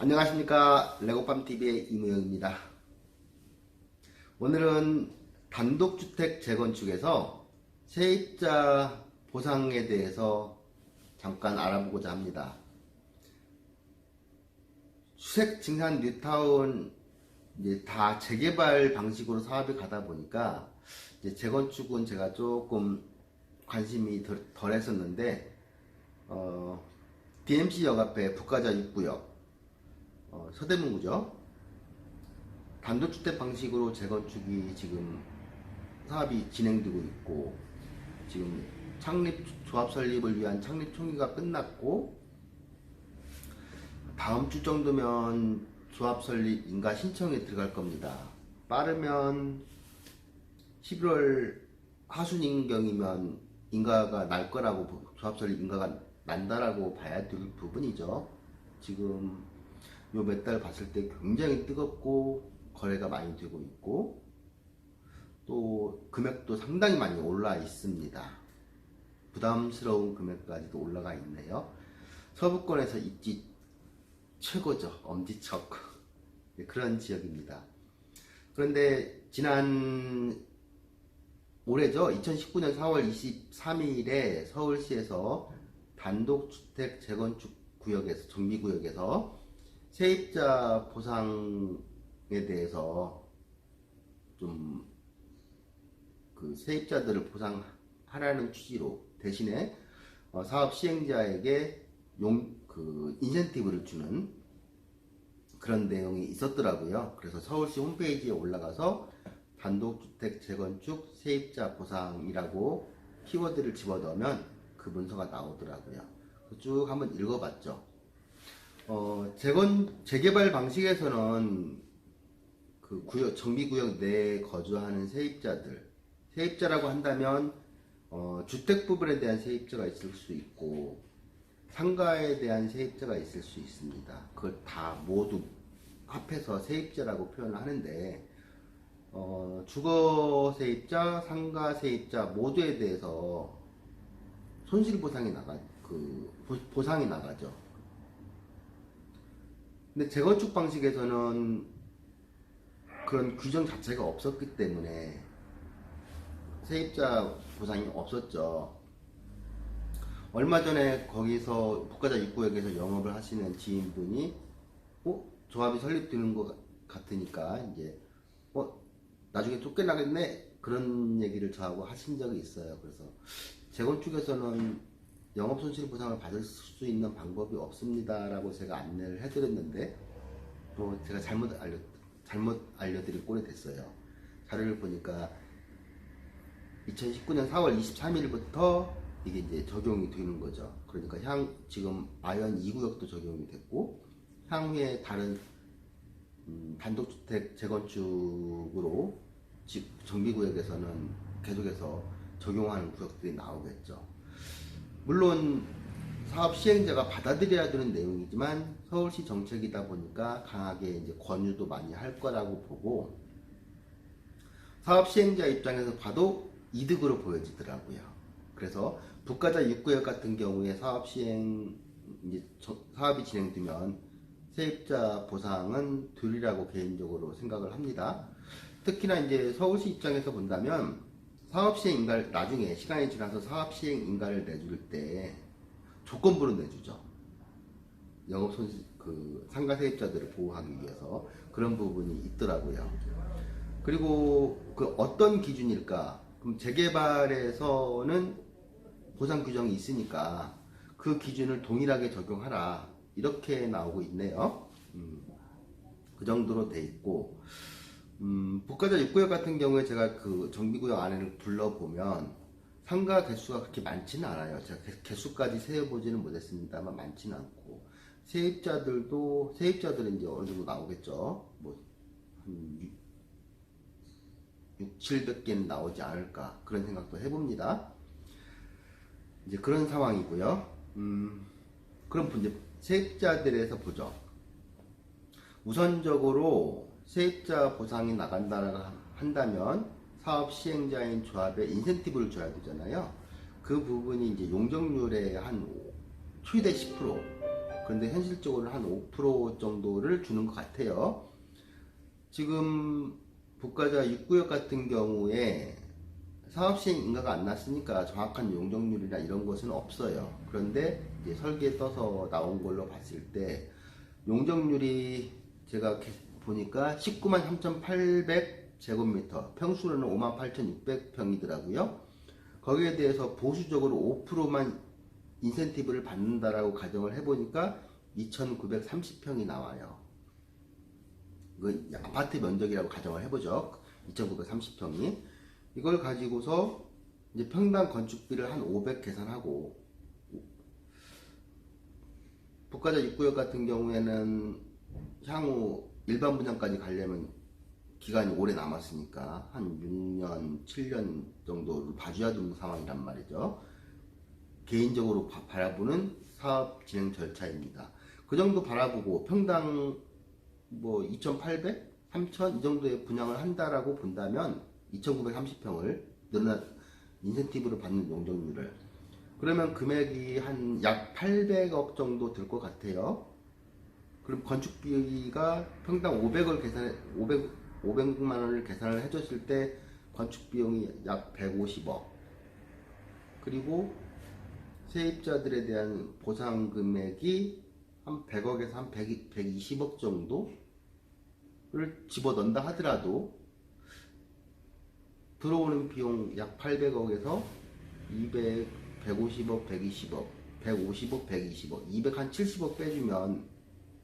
안녕하십니까. 레고팜TV의 이무영입니다. 오늘은 단독주택 재건축에서 세입자 보상에 대해서 잠깐 알아보고자 합니다. 수색 증산 뉴타운 이제 다 재개발 방식으로 사업이 가다 보니까 재건축은 제가 조금 관심이 덜, 덜 했었는데 어, DMC 역 앞에 북가자 6구역 어, 서대문구죠. 단독주택 방식으로 재건축이 지금 사업이 진행되고 있고 지금 창립 조합 설립을 위한 창립 총회가 끝났고 다음 주 정도면 조합 설립 인가 신청에 들어갈 겁니다. 빠르면 11월 하순인경이면 인가가 날 거라고 보- 조합 설립 인가가 난다라고 봐야 될 부분이죠. 지금 요 몇 달 봤을 때 굉장히 뜨겁고 거래가 많이 되고 있고 또 금액도 상당히 많이 올라 있습니다. 부담스러운 금액까지도 올라가 있네요. 서부권에서 입지 최고죠. 엄지척. 네, 그런 지역입니다. 그런데 지난 올해죠. 2019년 4월 23일에 서울시에서 단독주택 재건축 구역에서 정비구역에서 세입자 보상에 대해서 좀 그 세입자들을 보상하라는 취지로 대신에 어, 사업 시행자에게 용 그 인센티브를 주는 그런 내용이 있었더라고요. 그래서 서울시 홈페이지에 올라가서 단독주택 재건축 세입자 보상이라고 키워드를 집어넣으면 그 문서가 나오더라고요. 쭉 한번 읽어봤죠. 어, 재건, 재개발 방식에서는 그 구역, 정비구역 내에 거주하는 세입자들, 세입자라고 한다면, 어, 주택 부분에 대한 세입자가 있을 수 있고, 상가에 대한 세입자가 있을 수 있습니다. 그걸 다 모두 합해서 세입자라고 표현을 하는데, 어, 주거 세입자, 상가 세입자 모두에 대해서 손실 보상이 나가, 그, 보- 보상이 나가죠. 근데 재건축 방식에서는 그런 규정 자체가 없었기 때문에 세입자 보상이 없었죠. 얼마 전에 거기서 북가자 입구역에서 영업을 하시는 지인분이 어 조합이 설립되는 것 같으니까 이제 어 나중에 쫓겨나겠네 그런 얘기를 저하고 하신 적이 있어요. 그래서 재건축에서는 영업 손실 보상을 받을 수 있는 방법이 없습니다라고 제가 안내를 해드렸는데 또 제가 잘못 알려 잘못 알려드릴 꼴이 됐어요. 자료를 보니까 2019년 4월 23일부터 이게 이제 적용이 되는 거죠. 그러니까 향 지금 아현 2구역도 적용이 됐고 향후에 다른 음, 단독주택 재건축으로 집 정비구역에서는 계속해서 적용하는 구역들이 나오겠죠. 물론 사업 시행자가 받아들여야 되는 내용이지만 서울시 정책이다 보니까 강하게 이제 권유도 많이 할 거라고 보고 사업 시행자 입장에서 봐도 이득으로 보여지더라고요. 그래서 북가자 6구역 같은 경우에 사업 시행 이제 저- 사업이 진행되면 세입자 보상은 되리라고 개인적으로 생각을 합니다. 특히나 이제 서울시 입장에서 본다면 사업 시행 인가를 나중에 시간이 지나서 사업 시행 인가를 내줄 때 조건부로 내주죠. 영업 손실 그 상가 세입자들을 보호하기 위해서 그런 부분이 있더라고요. 그리고 그 어떤 기준일까? 그럼 재개발에서는 보상 규정이 있으니까 그 기준을 동일하게 적용하라 이렇게 나오고 있네요. 음, 그 정도로 돼 있고 음, 북가자 6구역 같은 경우에 제가 그 정비구역 안에를 둘러보면 상가 개수가 그렇게 많지는 않아요. 제가 개- 개수까지 세어보지는 못했습니다만 많지는 않고 세입자들도 세입자들은 이제 어느 정도 나오겠죠. 뭐한 6, 700개는 나오지 않을까 그런 생각도 해봅니다. 이제 그런 상황이고요. 음, 그럼 이제 세입자들에서 보죠. 우선적으로 세입자 보상이 나간다라고 한다면 사업 시행자인 조합에 인센티브를 줘야 되잖아요. 그 부분이 이제 용적률의 한 최대 10% 그런데 현실적으로 한 5% 정도를 주는 것 같아요. 지금 북가자 6구역 같은 경우에 사업시행 인가가 안 났으니까 정확한 용적률이나 이런 것은 없어요. 그런데 설계에 떠서 나온 걸로 봤을 때 용적률이 제가 보니까 19만 3,800 제곱미터, 평수로는 5만 8,600평이더라고요. 거기에 대해서 보수적으로 5%만 인센티브를 받는다라고 가정을 해보니까 2,930평이 나와요. 그 아파트 면적이라고 가정을 해보죠. 2,930평이. 이걸 가지고서 이제 평당 건축비를 한 500 계산하고 북가자 입구역 같은 경우에는 향후 일반 분양까지 가려면 기간이 오래 남았으니까 한 6년, 7년 정도를 봐줘야 되는 상황이란 말이죠. 개인적으로 바, 바라보는 사업 진행 절차입니다. 그 정도 바라보고 평당 뭐 2,800, 3,000 이 정도의 분양을 한다라고 본다면 2,930평을 늘어나 인센티브를 받는 용적률을 그러면 금액이 한 약 800억 정도 들 것 같아요. 그럼 건축 비가 평당 500을 계산 500 500만 원을 계산을 해줬을 때 건축 비용이 약 150억. 그리고 세입자들에 대한 보상 금액이 한 100억에서 한 100, 120억 정도를 집어넣는다 하더라도 들어오는 비용 약 800억에서 200, 150억, 120억, 150억, 120억, 200 한 70억 빼주면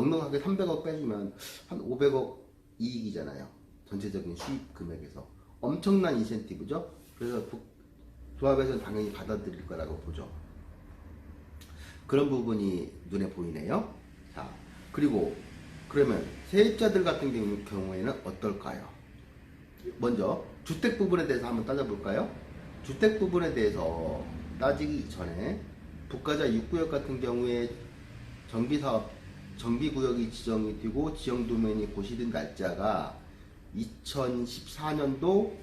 넉넉하게 300억 빼주면 한 500억 이익이잖아요. 전체적인 수입 금액에서 엄청난 인센티브죠. 그래서 부- 조합에서는 당연히 받아들일 거라고 보죠. 그런 부분이 눈에 보이네요. 자, 그리고 그러면 세입자들 같은 경우- 경우에는 어떨까요? 먼저 주택 부분에 대해서 한번 따져볼까요? 주택 부분에 대해서 따지기 전에 북가자 6구역 같은 경우에 정비사업 정비구역이 지정이 되고 지정 도면이 고시된 날짜가 2014년도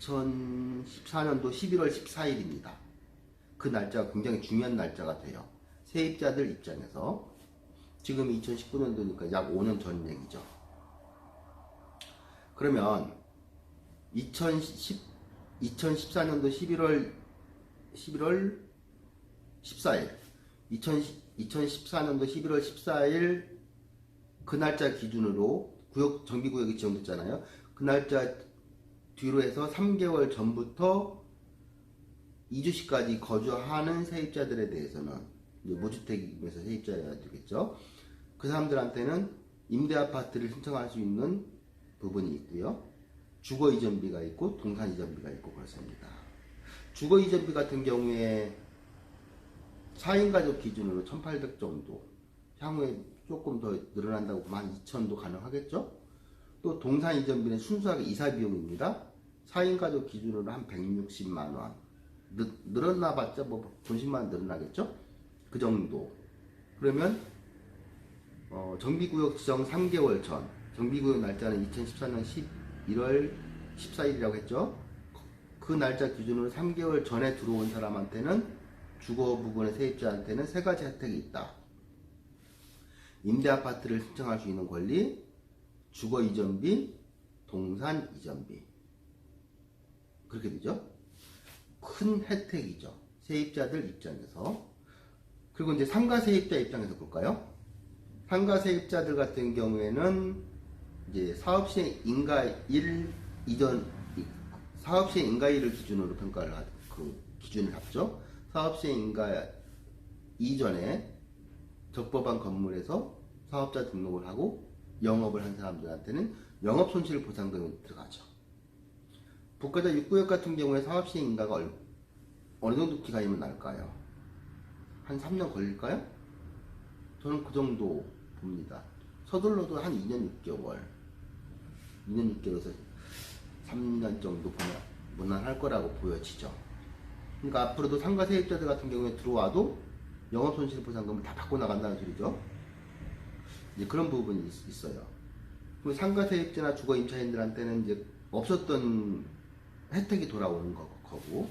2014년도 11월 14일입니다. 그 날짜가 굉장히 중요한 날짜가 돼요. 세입자들 입장에서 지금 2019년도니까 약 5년 전 얘기죠. 그러면 2010, 2014년도 11월 11월 14일 2010, 2014년도 11월 14일 그 날짜 기준으로 구역 정비구역이 지정됐잖아요. 그 날짜 뒤로 해서 3개월 전부터 2주시까지 거주하는 세입자들에 대해서는 이제 무주택임에서 세입자여야 되겠죠. 그 사람들한테는 임대 아파트를 신청할 수 있는 부분이 있고요. 주거 이전비가 있고 동산 이전비가 있고 그렇습니다. 주거 이전비 같은 경우에 4인 가족 기준으로 1,800 정도, 향후에 조금 더 늘어난다고 보면 2,000도 가능하겠죠? 또 동산 이전비는 순수하게 이사 비용입니다. 4인 가족 기준으로 한 160만 원. 늘, 늘어나 봤자 뭐 분씩만 늘어나겠죠? 그 정도. 그러면 어, 정비구역 지정 3개월 전, 정비구역 날짜는 2014년 11월 14일이라고 했죠? 그 날짜 기준으로 3개월 전에 들어온 사람한테는 주거 부분의 세입자한테는 세 가지 혜택이 있다. 임대 아파트를 신청할 수 있는 권리, 주거 이전비, 동산 이전비. 그렇게 되죠? 큰 혜택이죠. 세입자들 입장에서. 그리고 이제 상가 세입자 입장에서 볼까요? 상가 세입자들 같은 경우에는 이제 사업시행 인가일 이전 사업시행 인가일을 기준으로 평가를 하, 그 기준을 잡죠. 사업시행 인가 이전에 적법한 건물에서 사업자 등록을 하고 영업을 한 사람들한테는 영업 손실 보상금이 들어가죠. 북가자 6구역 같은 경우에 사업시행 인가가 얼- 어느 정도 기간이면 날까요? 한 3년 걸릴까요? 저는 그 정도 봅니다. 서둘러도 한 2년 6개월, 2년 6개월에서 3년 정도 보면 무난할 거라고 보여지죠. 그러니까 앞으로도 상가 세입자들 같은 경우에 들어와도 영업 손실 보상금을 다 받고 나간다는 소리죠. 이제 그런 부분이 있-. 그리고 상가 세입자나 주거 임차인들한테는 이제 없었던 혜택이 돌아오는 거- 거고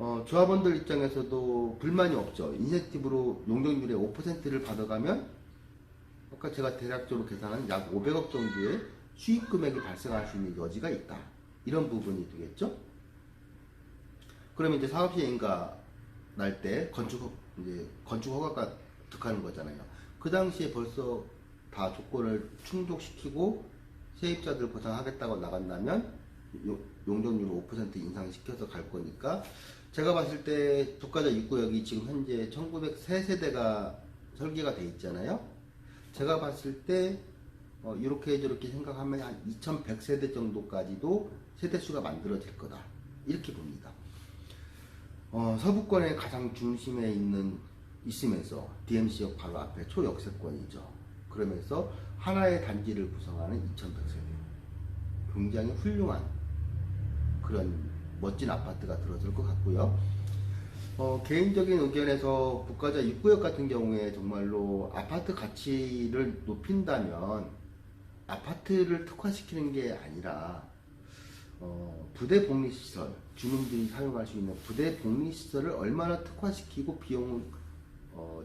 어, 조합원들 입장에서도 불만이 없죠. 인센티브로 용적률의 5%를 받아가면 아까 제가 대략적으로 계산한 약 500억 정도의 수익 금액이 발생할 수 있는 여지가 있다. 이런 부분이 되겠죠. 그러면 이제 사업 시행가 날 때 건축 허- 이제 건축 허가가 득하는 거잖아요. 그 당시에 벌써 다 조건을 충족시키고 세입자들 보상하겠다고 나간다면 요- 용적률 5% 인상시켜서 갈 거니까 제가 봤을 때 독가자 입구역이 지금 현재 1903세대가 설계가 돼 있잖아요. 제가 봤을 때 어, 이렇게 저렇게 생각하면 한 2100세대 정도까지도 세대수가 만들어질 거다. 이렇게 봅니다. 어, 서부권의 가장 중심에 있는 있으면서 DMC역 바로 앞에 초역세권이죠. 그러면서 하나의 단지를 구성하는 2100세대. 굉장히 훌륭한 그런 멋진 아파트가 들어설 것 같고요. 어, 개인적인 의견에서 국가자 입구역 같은 경우에 정말로 아파트 가치를 높인다면 아파트를 특화시키는 게 아니라 어, 부대 복리시설 주민들이 사용할 수 있는 부대 복리시설을 얼마나 특화시키고 비용을 어,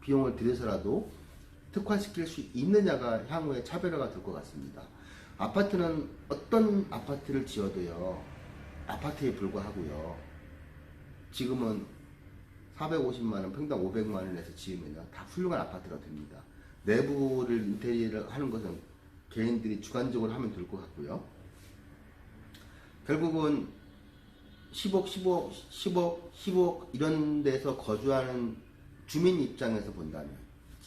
비용을 들여서라도 특화시킬 수 있느냐가 향후에 차별화가 될 것 같습니다. 아파트는 어떤 아파트를 지어도요 아파트에 불과하고요. 지금은 450만 원, 평당 500만 원 내서 지으면요 다 훌륭한 아파트가 됩니다. 내부를 인테리어를 하는 것은 개인들이 주관적으로 하면 될 것 같고요. 결국은 10억, 15억, 10억, 10억 이런 데서 거주하는 주민 입장에서 본다면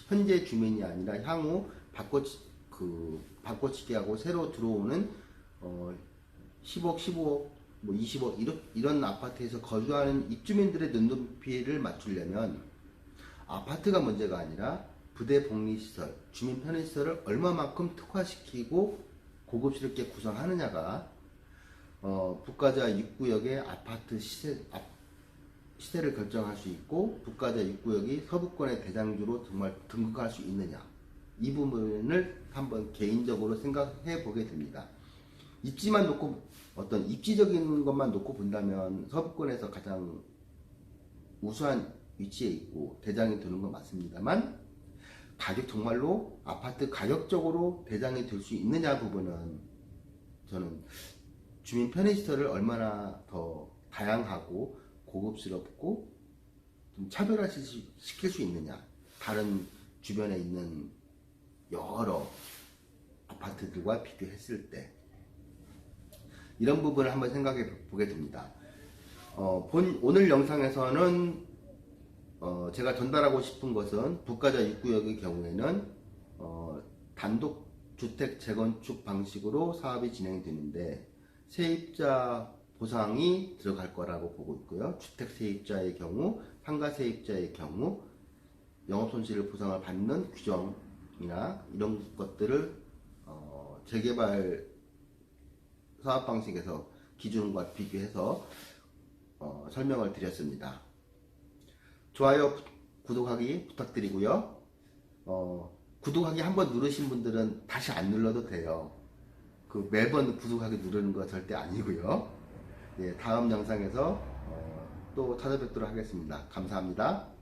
현재 주민이 아니라 향후 바꿔치 그 바꿔치기 하고 새로 들어오는 어 10억, 15억, 뭐 20억 이런 이런 아파트에서 거주하는 입주민들의 눈높이를 맞추려면 아파트가 문제가 아니라 부대 복리시설, 주민 편의시설을 얼마만큼 특화시키고 고급스럽게 구성하느냐가 어, 북가자 입구역의 아파트 시세, 아, 시세를 결정할 수 있고 북가자 입구역이 서부권의 대장주로 정말 등극할 수 있느냐 이 부분을 한번 개인적으로 생각해 보게 됩니다. 입지만 놓고 어떤 입지적인 것만 놓고 본다면 서부권에서 가장 우수한 위치에 있고 대장이 되는 건 맞습니다만 가격 정말로 아파트 가격적으로 대장이 될 수 있느냐 부분은 저는 주민 편의시설을 얼마나 더 다양하고 고급스럽고 좀 차별화 시킬 수 있느냐 다른 주변에 있는 여러 아파트들과 비교했을 때 이런 부분을 한번 생각해 보게 됩니다. 어, 본 오늘 영상에서는 어, 제가 전달하고 싶은 것은 북가자 입구역의 경우에는 어, 단독 주택 재건축 방식으로 사업이 진행되는데 세입자 보상이 들어갈 거라고 보고 있고요. 주택 세입자의 경우, 상가 세입자의 경우 영업 손실을 보상을 받는 규정이나 이런 것들을 어, 재개발 사업 방식에서 기준과 비교해서 어, 설명을 드렸습니다. 좋아요, 구독하기 부탁드리고요. 어, 구독하기 한번 누르신 분들은 다시 안 눌러도 돼요. 그 매번 구독하기 누르는 거 절대 아니고요. 예, 다음 영상에서 어, 또 찾아뵙도록 하겠습니다. 감사합니다.